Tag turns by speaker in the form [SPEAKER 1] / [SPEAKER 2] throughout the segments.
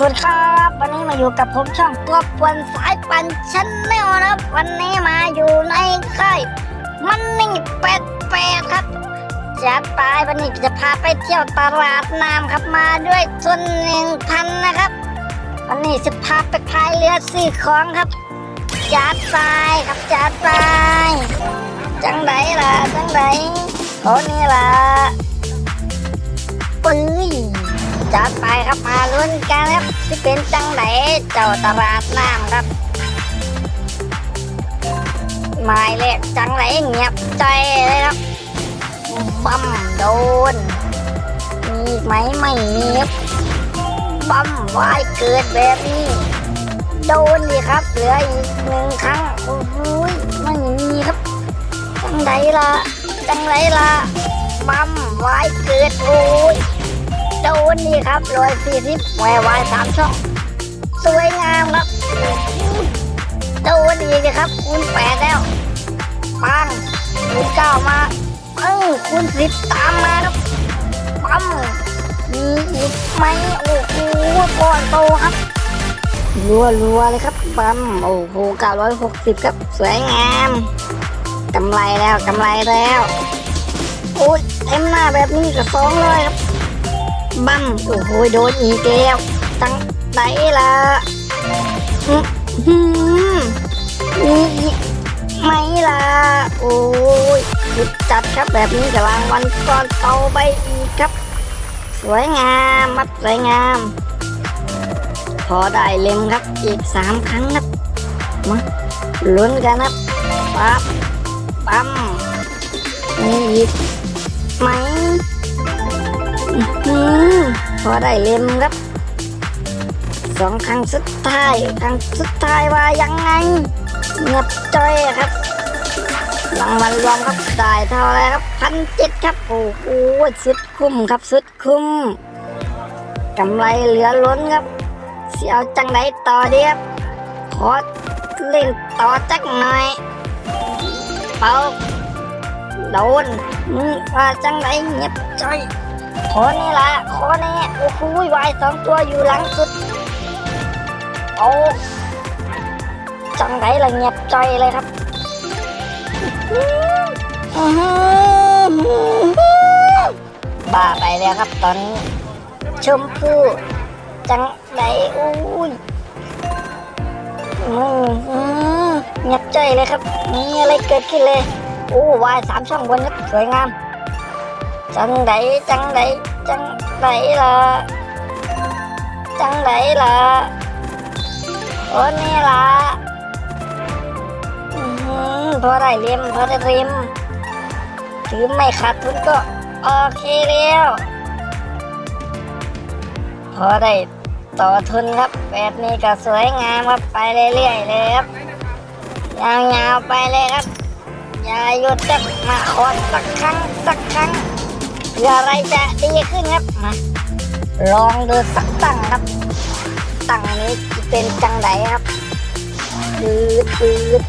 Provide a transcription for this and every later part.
[SPEAKER 1] สวัสดีครับ วันนี้มาอยู่กับผมช่องตัวปวนสายปันชันแนลนะครับ วันนี้มาอยู่ในค่ายมันนี่เป็ดเป็ดครับจัดไปวันนี้จะพาไปเที่ยวตลาดน้ำครับมาด้วยส่วนหนึ่งพันนะครับ วันนี้จะพาไปพายเรือซื้อของครับจัดไปครับจัดไปจังไดล่ะจังไดโอ้นี่ล่ะปื้ย จัดไปครับมาลุ้นกันครับที่เป็นจังไหนเจ้าตลาดน้ำครับหมายเลขจังไหนเงียบใจเลยครับบัมโดน มีไหมไม่มีครับบัมวายเกิดแบบนี้ โดนดีครับ เหลืออีกหนึ่งครั้งโอ้โหยไม่มีครับ จังไหนล่ะ จังไหนล่ะบัมวายเกิดโอ้ นนี่ครับร้อยสี่สิบแหววายสามช่อง สวยงามครับโดนอีกนะครับ คูณแปดแล้วปังคูณเก้ามาเออคูณสิบตามมาครับปั๊มมีอีกไหมโอ้โหก้อนโตครับรัวรัวๆเลยครับปั๊มโอ้โหเก้าร้อยหกสิบครับสวยงามกำไรแล้วกำไรแล้วโอ้ยเต็มหน้าแบบนี้ก็สองร้อยครับ บั้มโอ้โหโดนอีกแล้วตั้งไหนล่ะอื้อหือมีอีกไหมล่ะ โอ้ยสุดจัดครับแบบนี้กับรางวัลก้อนโตไปอีกครับ สวยงามมัดสวยงาม พอได้เล็มครับอีกสามครั้งครับมาลุ้นกันครับปั๊บปั๊มมีอีกไหม พอได้เล่มครับสองครั้งสุดท้ายครั้งสุดท้ายว่ายังไงเงียบจ้อยครับรางวัลรวมครับได้เท่าไรครับพันเจ็ดครับโอ้โหสุดคุ้มครับสุดคุ้มกำไรเหลือล้นครับเสียวจังไดต่อเดียบขอเล่นต่อจักหน่อยเป่าโดนมึงว่าจังไดเงียบจ้อย ขอนี่ละขอนี่โอ้โหวายสองตัวอยู่หลังสุด โอ้จังไรละเงียบใจเลยครับบ้าไปแล้วครับตอนนี้ชมพู่จังไรอุ้ยอื้อหือเงียบใจเลยครับมีอะไรเกิดขึ้นเลย โอ้วายสามช่องบนครับสวยงาม จังไดจังไดจังไดล่ะจังไดล่ะโอ้นี่ล่ะพอได้เลียมพอได้เลียมถือไม่ขาดทุนก็โอเคแล้วพอได้ต่อทุนครับแบบนี้ก็สวยงามครับไปเรื่อยๆเลยครับยาวๆไปเลยครับ อย่าหยุดครับมาขอสักครั้งสักครั้ง เพื่ออะไรจะดีขึ้นครับมาลองดูสักตั้งครับ ตั้งนี้จะเป็นจังไดครับปืดปืด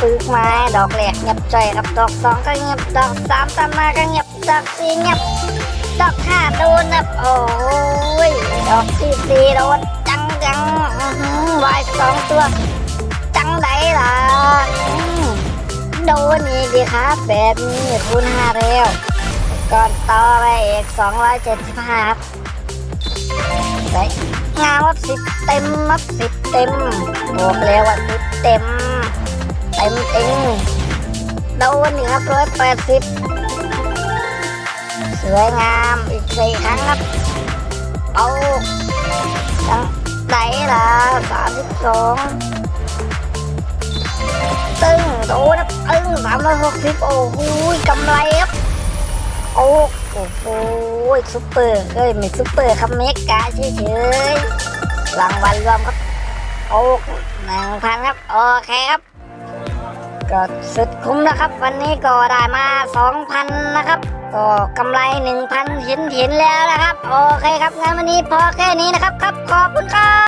[SPEAKER 1] ปืดไม้ดอกแรกเงียบใจอยครับ ดอกสองก็เงียบ ดอกสามตามมาก็เงียบ ดอกสี่เงียบ ดอกห้าโดนครับโอ้ย ดอกที่สี่โดนจังจังวายสองตัว จังไดล่ะโดนอีกดีครับแบบนี้คูณห้าแล้ว ก่อนต่อไปอีก275ครับได้งามว่าสิบเต็มครับสิบเต็มบอกแล้วว่าสิบเต็ม เต็มจริงโดนนี่ครับร้อยแปดสิบสวยงามอีกสี่ครั้งครับเอาจังไหนล่ะสามสิบสองตึ้งโดนครับตึ้งสามร้อยหกสิบโอ้โหกำไรครับ โอ้โอ้โหซุปเปอร์เอ้ยไม่ซุปเปอร์ครับเมกาเฉยๆรางวัลรวมครับ โอ้หนึ่งพันครับ โอเคครับ ก็สุดคุ้มนะครับ วันนี้ก็ได้มาสองพันนะครับ ก็กำไรหนึ่งพันเห็นเห็นแล้วนะครับ โอเคครับงั้นวันนี้พอแค่นี้นะครับครับ ขอบคุณครับ